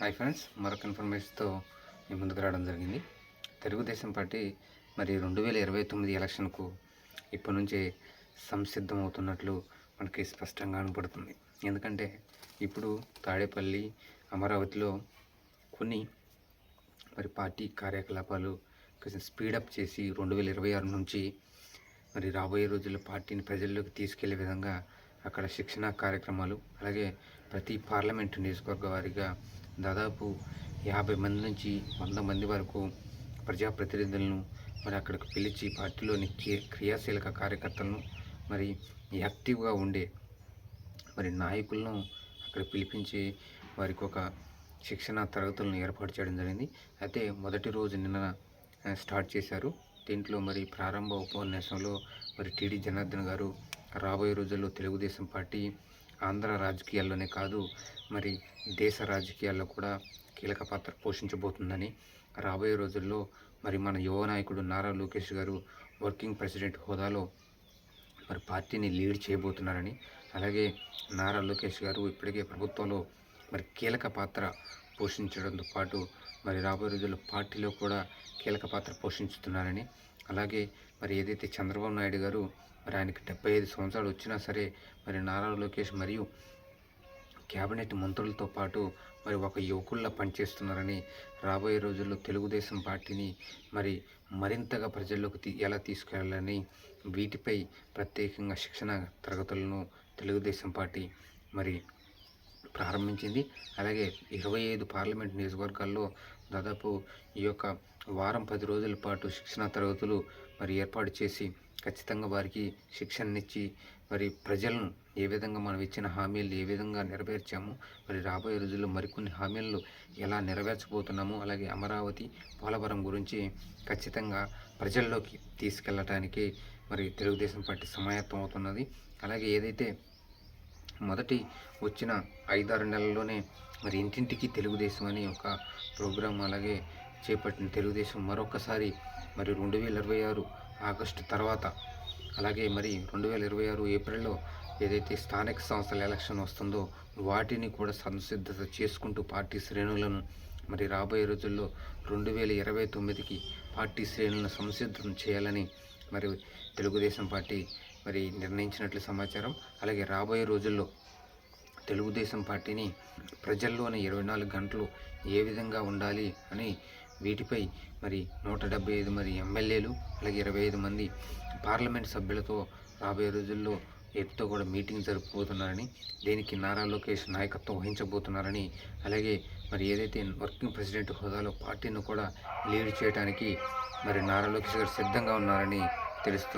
Hi friends మరొక ఇన్ఫర్మేషన్తో మీ ముందుకు రావడం జరిగింది. తెలుగుదేశం పార్టీ మరి రెండు వేల ఇరవై తొమ్మిది ఎలక్షన్కు ఇప్పటి నుంచే సంసిద్ధమవుతున్నట్లు మనకి స్పష్టంగా కనపడుతుంది. ఎందుకంటే ఇప్పుడు తాడేపల్లి అమరావతిలో కొన్ని మరి పార్టీ కార్యకలాపాలు కొంచెం స్పీడప్ చేసి రెండు వేల ఇరవై ఆరు నుంచి మరి రాబోయే రోజుల్లో పార్టీని ప్రజల్లోకి తీసుకెళ్ళే విధంగా అక్కడ శిక్షణ కార్యక్రమాలు అలాగే ప్రతి పార్లమెంటు నియోజకవర్గ వారిగా దాదాపు యాభై మంది నుంచి వంద మంది వరకు ప్రజాప్రతినిధులను మరి అక్కడికి పిలిచి పార్టీలోని క్రి- క్రియాశీలక కార్యకర్తలను మరి యాక్టివ్గా ఉండే మరి నాయకులను అక్కడ పిలిపించి వారికి ఒక శిక్షణ తరగతులను ఏర్పాటు చేయడం జరిగింది. అయితే మొదటి రోజు నిన్న స్టార్ట్ చేశారు. దీంట్లో మరి ప్రారంభ ఉపన్యాసంలో మరి టీడీ జనార్దన్ గారు రాబోయే రోజుల్లో తెలుగుదేశం పార్టీ ఆంధ్ర రాజకీయాల్లోనే కాదు మరి దేశ రాజకీయాల్లో కూడా కీలక పాత్ర పోషించబోతుందని రాబోయే రోజుల్లో మరి మన యువ నాయకుడు నారా లోకేష్ గారు వర్కింగ్ ప్రెసిడెంట్ హోదాలో మరి పార్టీని లీడ్ చేయబోతున్నారని అలాగే నారా లోకేష్ గారు ఇప్పటికే ప్రభుత్వంలో మరి కీలక పాత్ర పోషించడంతో పాటు మరి రాబోయే రోజుల్లో పార్టీలో కూడా కీలక పాత్ర పోషించుతున్నారని అలాగే మరి ఏదైతే చంద్రబాబు నాయుడు గారు మరి ఆయనకి డెబ్బై ఐదు సంవత్సరాలు వచ్చినా సరే మరి నారా లోకేష్ మరియు కేబినెట్ మంత్రులతో పాటు మరి ఒక యువకుల్లా పనిచేస్తున్నారని రాబోయే రోజుల్లో తెలుగుదేశం పార్టీని మరి మరింతగా ప్రజల్లోకి తీ ఎలా తీసుకెళ్ళాలని వీటిపై ప్రత్యేకంగా శిక్షణ తరగతులను తెలుగుదేశం పార్టీ మరి ప్రారంభించింది. అలాగే ఇరవై ఐదు పార్లమెంట్ నియోజకవర్గాల్లో దాదాపు ఈ యొక్క వారం పది రోజుల పాటు శిక్షణ తరగతులు మరి ఏర్పాటు చేసి ఖచ్చితంగా వారికి శిక్షణనిచ్చి మరి ప్రజలను ఏ విధంగా మనం ఇచ్చిన హామీలు ఏ విధంగా నెరవేర్చాము మరి రాబోయే రోజుల్లో మరికొన్ని హామీలను ఎలా నెరవేర్చబోతున్నాము అలాగే అమరావతి పోలవరం గురించి ఖచ్చితంగా ప్రజల్లోకి తీసుకెళ్ళటానికి మరి తెలుగుదేశం పార్టీ సమాయత్తం అవుతున్నది. అలాగే ఏదైతే మొదటి వచ్చిన ఐదారు నెలల్లోనే మరి ఇంటింటికి తెలుగుదేశం అని ఒక ప్రోగ్రాం అలాగే చేపట్టిన తెలుగుదేశం మరొకసారి మరి రెండు వేల ఇరవై ఆరు ఆగస్టు తర్వాత అలాగే మరి రెండు వేల ఇరవై ఆరు ఏప్రిల్లో ఏదైతే స్థానిక సంస్థల ఎలక్షన్ వస్తుందో వాటిని కూడా సంసిద్ధత చేసుకుంటూ పార్టీ శ్రేణులను మరి రాబోయే రోజుల్లో రెండు వేల ఇరవై తొమ్మిదికి పార్టీ శ్రేణులను సంసిద్ధం చేయాలని మరి తెలుగుదేశం పార్టీ మరి నిర్ణయించినట్లు సమాచారం. అలాగే రాబోయే రోజుల్లో తెలుగుదేశం పార్టీని ప్రజల్లోని ఇరవై నాలుగు గంటలు ఏ విధంగా ఉండాలి అని వీటిపై మరి నూట డెబ్బై ఐదు మరి ఎమ్మెల్యేలు అలాగే ఇరవై ఐదు మంది పార్లమెంట్ సభ్యులతో రాబోయే రోజుల్లో ఎటుతో కూడా మీటింగ్ జరుపుకోబోతున్నారని దీనికి నారా లోకేష్ నాయకత్వం వహించబోతున్నారని అలాగే మరి ఏదైతే వర్కింగ్ ప్రెసిడెంట్ హోదాలో పార్టీని కూడా లీడ్ చేయడానికి మరి నారా లోకేష్ గారు సిద్ధంగా ఉన్నారని తెలుస్తుంది